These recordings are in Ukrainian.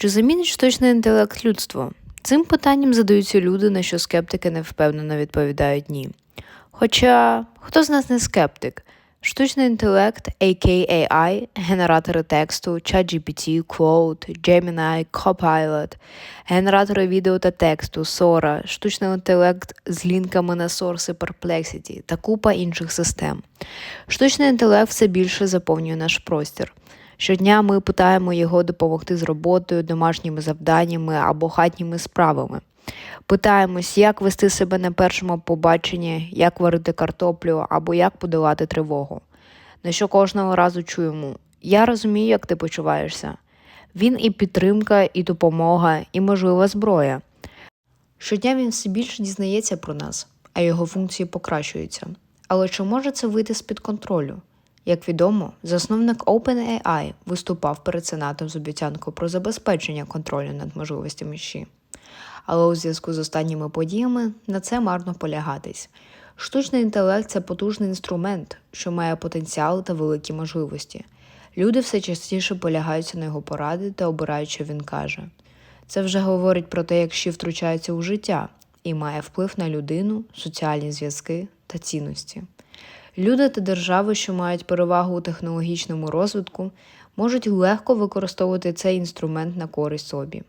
Чи замінить штучний інтелект людство? Цим питанням задаються люди, на що скептики невпевнено відповідають ні. Хоча хто з нас не скептик? Штучний інтелект, AKAI, генератори тексту, ChatGPT, Claude, Gemini, Copilot, генератори відео та тексту, Sora, штучний інтелект з лінками на і Perplexity та купа інших систем. Штучний інтелект все більше заповнює наш простір. Щодня ми питаємо його допомогти з роботою, домашніми завданнями або хатніми справами. Питаємось, як вести себе на першому побаченні, як варити картоплю або як подолати тривогу. На що кожного разу чуємо: Я розумію, як ти почуваєшся. Він і підтримка, і допомога, і можлива зброя. Щодня він все більше дізнається про нас, а його функції покращуються. Але чи може це вийти з-під контролю? Як відомо, засновник OpenAI виступав перед Сенатом з обіцянкою про забезпечення контролю над можливостями ЩІ. Але у зв'язку з останніми подіями на це марно полягатись. Штучний інтелект це потужний інструмент, що має потенціал та великі можливості. Люди все частіше полягаються на його поради та обирають, що він каже. Це вже говорить про те, як ЩІ втручається у життя і має вплив на людину, соціальні зв'язки та цінності. Люди та держави, що мають перевагу у технологічному розвитку, можуть легко використовувати цей інструмент на користь собі.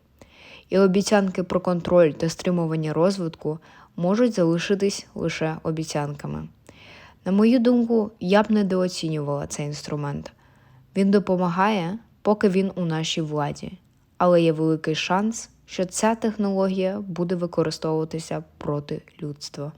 І обіцянки про контроль та стримування розвитку можуть залишитись лише обіцянками. На мою думку, я б недооцінювала цей інструмент. Він допомагає, поки він у нашій владі, але є великий шанс, що ця технологія буде використовуватися проти людства.